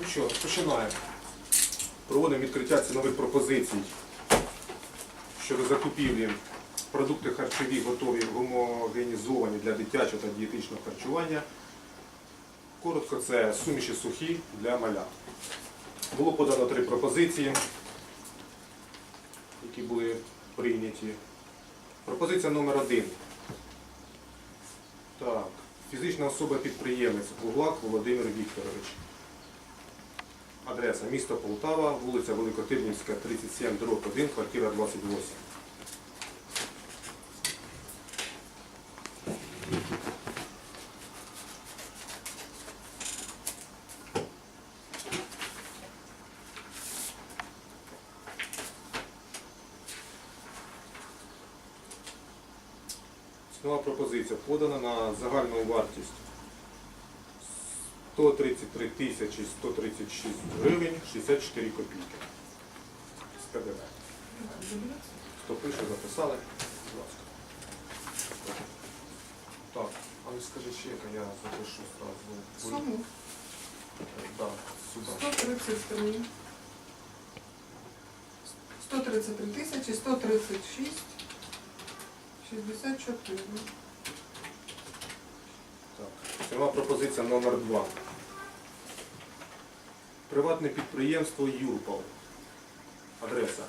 Ну що, починаємо. Проводимо відкриття цінових пропозицій щодо закупівлі продукти харчові готові гомогенізовані для дитячого та дієтичного харчування. Коротко, це суміші сухі для малят. Було подано три пропозиції, які були прийняті. Пропозиція номер один. Так, фізична особа-підприємець Буглак Володимир Вікторович. Адреса місто Полтава, вулиця Великотирнівська, 37, дроб 1, квартира 28. Цінова пропозиція подана на загальну вартість 133 тисячі 136 гривень 64 копійки. З ПДВ. Хто пише, записали, будь ласка. Так, а ну скажи ще, яка я запишу зразу. Суму Так, сюди. 133. 133 тисячі 136 64. Так. Ціна пропозиція номер 2 Приватне підприємство Юрпал. Адреса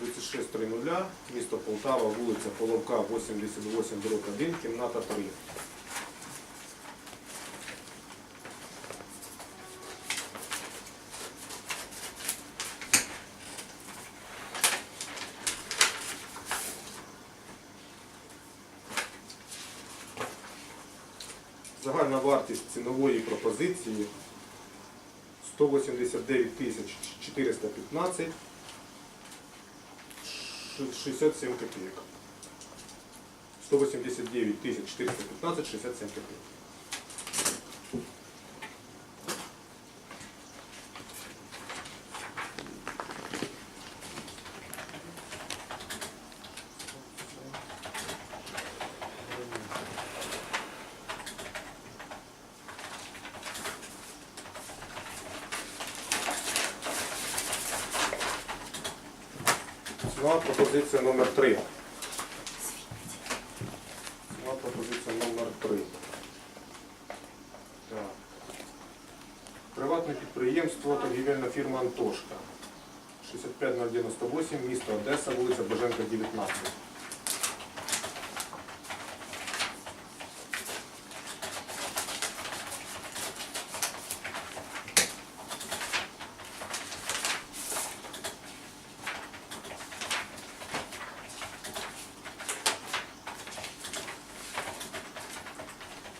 3630, місто Полтава, вулиця Половка, 88, дроб 1, кімната 3. Загальна вартість цінової пропозиції 189 415 67 копеек. 189 тисяч 415 67 копійок. Ціна пропозиція номер 3 Ціна пропозиція номер 3 Так. Приватне підприємство, торгівельна фірма Антошка. 65098, місто Одеса, вулиця Боженка, 19.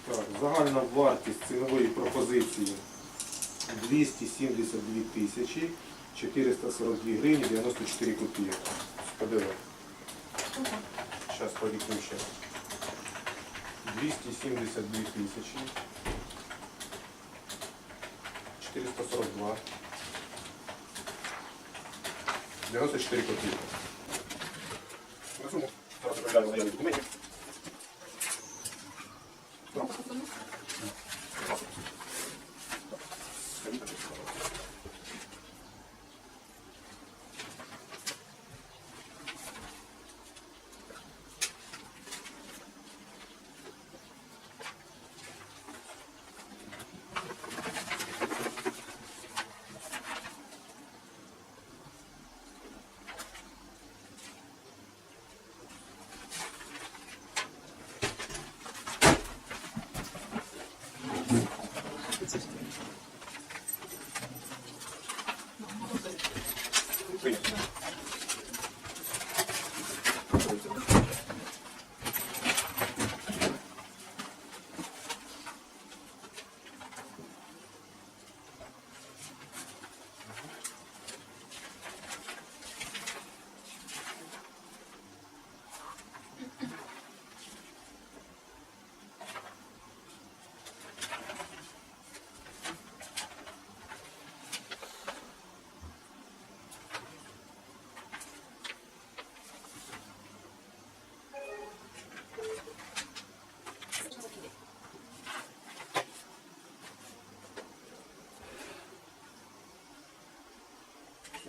Так, загальна вартість цінової пропозиції 272 тисячі 442 гривні 94 копійок. З ПДВ. Зараз повікну ще. 272 тисячі 442 94 копійки. На суму. Зараз.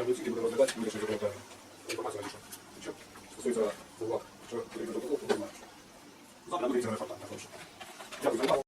Приймаємо оцінки, будемо розглядати, ми вирішимо законодавчу інформацію надійшла. Що стосується влад, що потрібно протокол, то знаю. Завтра буде не факт. Дякую за увагу.